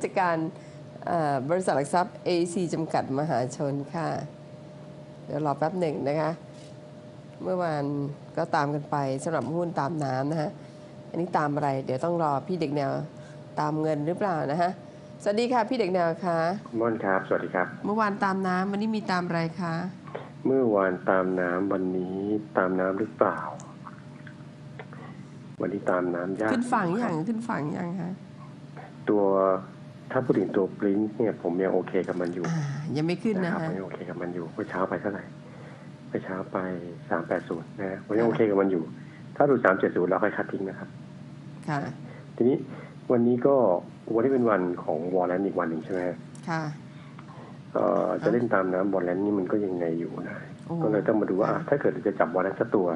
ผู้จัดการเอ่อบริษัทหลักทรัพย์ AC จำกัดมหาชนค่ะ เดี๋ยวรอแป๊บหนึ่งนะคะ เมื่อวานก็ตามกันไปสำหรับหุ้นตามน้ำนะฮะ อันนี้ตามอะไร เดี๋ยวต้องรอพี่เด็กแนวตามเงินหรือเปล่านะฮะ สวัสดีค่ะพี่เด็กแนวคะคุณม่อนครับ สวัสดีครับ เมื่อวานตามน้ำวันนี้มีตามอะไรคะ เมื่อวานตามน้ำวันนี้ตามน้ำหรือเปล่า วันนี้ตามน้ำยาก ขึ้นฝั่งคยัรับงขึ้นฝั่งยังคะตัว ถ้าพูดถึงตัวปริ้นเนี่ยผมยังโอเคกับมันอยู่อ่ายังไม่ขึ้นนะนะครับผมยังโอเคกับมันอยู่เมื่อเช้าไปเท่าไหร่เมื่อเช้าไปสามแปดศูนย์นะฮะผมยังโอเคกับมันอยู่ ถ้าดูสามเจ็ดศูนย์เราค่อยคัดทิ้งนะครับค่ะทีนี้วันนี้ก็วันนี้เป็นวันของวอลเลนอีกวันหนึ่งใช่ไหมฮะค่ะเอ่อจะเล่นตามน้ำวอลเลนนี่มันก็ยังไงอยู่นะโอ้ก็เลยต้องมาดูว่าอะถ้าเกิดจะจับวอลเลนสักตัว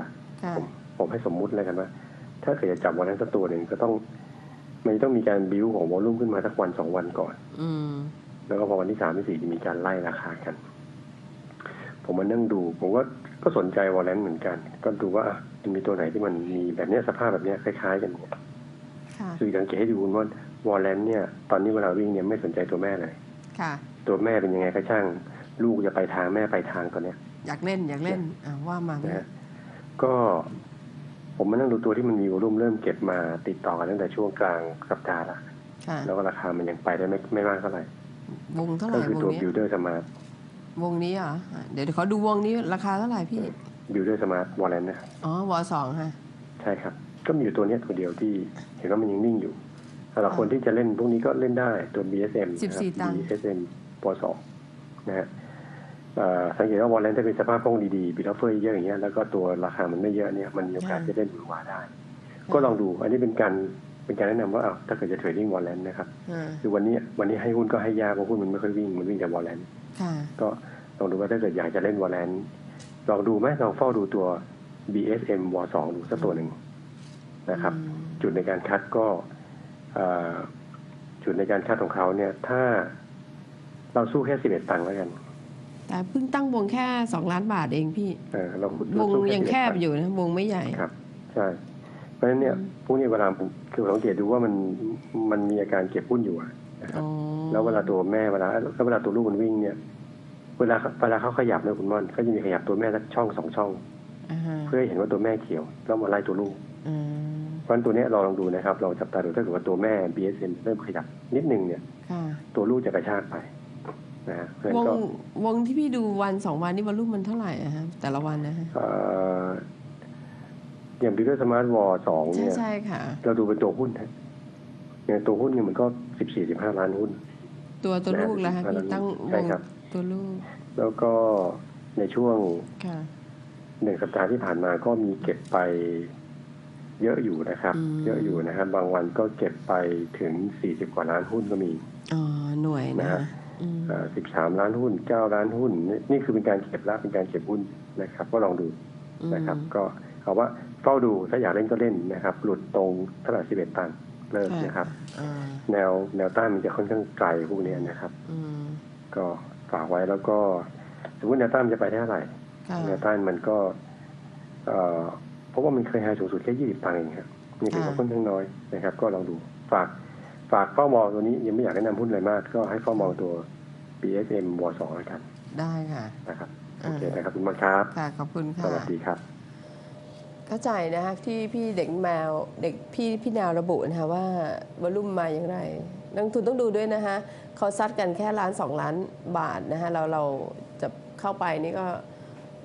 ค่ะผมผมให้สมมุติแล้วกันว่า ถ้าเกิดจะจับวันนั้นสักตัวหนึ่งก็ต้อง มันต้องมีการบิวของวอลลุ่มขึ้นมาสักวันสองวันก่อน อืมแล้วก็พอวันที่สามที่สี่จะมีการไล่ราคากัน ผมมานั่งดู ผมก็ก็สนใจวอลเลนเหมือนกัน ก็ดูว่าอะมันมีตัวไหนที่มันมีแบบเนี้ยสภาพแบบเนี้ยคล้ายๆกันเนี่ยค่ะคือสังเกตให้ดูว่าวอลเลนเนี่ย ตอนนี้เวลาวิ่งเนี่ยไม่สนใจตัวแม่เลยค่ะตัวแม่เป็นยังไงก็ช่าง ลูกจะไปทางแม่ไปทางตัวเนี้ย อยากเล่นอยากเล่นอ่าว่ามานะฮะก็ ผมมานั่งดูตัวที่มันมีวอลุ่มเริ่มเก็บมาติดต่อกันตั้งแต่ช่วงกลางสัปดาห์ละค่ะแล้วก็ราคามันยังไปได้ไม่ไม่มากเท่าไหร่วงเท่าไหก็ร่คือวงตัวนี้ Builder Smart วงนี้เหรออะเดี๋ยวเดี๋ยวขอดูวงนี้ราคาเท่าไหร่พี่ Builder Smart Wallet นะครับอ๋อวอสองค่ะใช่ครับ ก็มีอยู่ตัวเนี้ยตัวเดียวที่เห็นว่ามันยังนิ่งอยู่สำหรับคนที่จะเล่นพวกนี้ก็เล่นได้ตัว BSM นะครั14ตังค์ BSM ปสองนะฮะเอ่อ สังเกตว่าวอลเลนถ้าเป็นสภาพคล่องดีๆบิตเฟอร์เยอะอย่างเงี้ยแล้วก็ตัวราคามันไม่เยอะเนี่ยมันมีโอกาสจะเล่นหวือหวาได้ ก็ลองดู อันนี้เป็นการเป็นการแนะนำว่าอ้าวถ้าเกิดจะเทรดดิ้งวอลเลนนะครับอ่าคือวันนี้วันนี้ให้หุ้นก็ให้ยากเพราะหุ้นมันไม่ค่อยวิ่งมันวิ่งแต่วอลเลนค่ะก็ลองดูว่าถ้าเกิดอยากจะเล่นวอลเลนลองดูไหมลองเฝ้าดูตัว BSM วสองดูสักตัวหนึ่งนะครับอืมจุดในการคัดก็เอ่อจุดในการคัดของเขาเนี่ย ถ้าเราสู้แค่สิบเอ็ดตังค์แล้วกัน แต่เพิ่งตั้งวงแค่สองล้านบาทเองพี่เออเราวเรางสู้ยังแคบ11อยู่นะวงไม่ใหญ่ครับ ใช่ เพราะฉะนั้นเนี่ยอืมพวกนี้เวลาผมคือผมสังเกตดูว่ามันมันมีอาการเก็บหุ้นอยู่อะนะครับอ๋อแล้วเวลาตัวแม่เวลาแล้วเวลาตัวลูกมันวิ่งเนี่ยเวลาเวลาเขาขยับเนี่ยคุณม่อนเขาจะมีขยับตัวแม่สักช่องสองช่องอ่าฮะเพื่อให้เห็นว่าตัวแม่เขียวแล้วมาไล่ตัวลูกอืมเพราะฉะนั้นตัวเนี้ยเราลองดูนะครับเราจับตาดูถ้าเกิดว่าตัวแม่ BSM เริ่มขยับนิดนึงเนี่ยค่ะตัวลูกจะกระชากไป นะฮะเพราะฉะวนั้นงก็วงที่พี่ดูวันสองวันนี่วอลลุ่มมันเท่าไหร่อะฮะแต่ละวันนะฮะเอ่ออย่างบิลเลอร์สมาร์ทวอลสองใช่เนี่ยใช่ค่ะ เราดูเป็นตัวหุ้นฮะเนี่ยตัวหุ้นเนี่ยมันก็สิบสี่สิบห้าล้านหุ้น ตัวตัวลูกแล้วฮะนะพี่ตั้งวใช่งครับตัวลูก แล้วก็ในช่วงค่ะหนึ่งสัปดาห์ที่ผ่านมาก็มีเก็บไปเยอะอยู่นะครับอืมเยอะอยู่นะครับ บางวันก็เก็บไปถึงสี่สิบกว่าล้านหุ้นก็มีอ๋อหน่วยนะนะฮะฮะอืม สิบสามล้านหุ้นเก้าล้านหุ้นนี่นี่คือเป็นการเก็บแล้วเป็นการเก็บหุ้นนะครับ ก็ลองดูนะครับอืมก็เอาว่าเฝ้าดูถ้าอยากเล่นก็เล่นนะครับ หลุดตรงเท่าไหร่สิบเอ็ดตังค์เลิกค่ะนะครับอ่าแนวแนวต้านมันจะค่อนข้างไกลพวกเนี้ยนะครับอืมก็ฝากไว้แล้วก็สมมติแนวต้านมันจะไปได้เท่าไหร่ค่ะแนวต้านมันก็เอ่อเพราะว่ามันเคยไฮสูงสุดแค่ยี่สิบตังค์เองครับนี่ถือว่าค่ะค่อนข้างน้อยนะครับ ก็ลองดูฝาก ฝากเฝ้ามองตัวนี้ยังไม่อยากแนะนำหุ้นอะไรมาก ก็ให้เฝ้ามองตัว BSM วสองแล้วกันได้ค่ะนะครับอ่าโอเคนะครับคุณมากครับค่ะขอบคุณสค่ะวัสดีครับเข้าใจนะคะที่พี่เด็กแมวเด็กพี่พี่แนวระบุนะคะว่าวอลุ่มมาอย่างไรนักลงทุนต้องดูด้วยนะคะเขาซัดกันแค่ล้านสองล้านบาทนะคะเราเราจะเข้าไปนี่ก็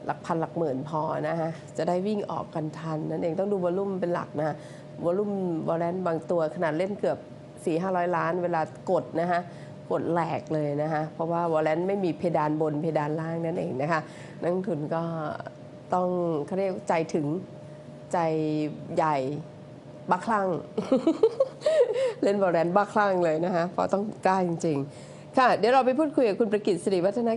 หลักพันหลักหมื่นพอนะคะจะได้วิ่งออกกันทันนั่นเองต้องดูวอลุ่มเป็นหลักนะวอลุ่มวอลเลนบางตัวขนาดเล่นเกือบ 4 5 0 0ล้านเวลากดนะคะกดแหลกเลยนะคะเพราะว่าวอลเลนไม่มีเพดานบนเพดานล่างนั่นเองนะคะนักทุนก็ต้องเขาเรียกใจถึงใจใหญ่บ้าคลั่ง เล่นบอลแลนบ้าคลั่งเลยนะคะเพราะต้องกล้าจริง ๆ ค่ะ เดี๋ยวเราไปพูดคุยกับคุณประกิตสิริวัฒน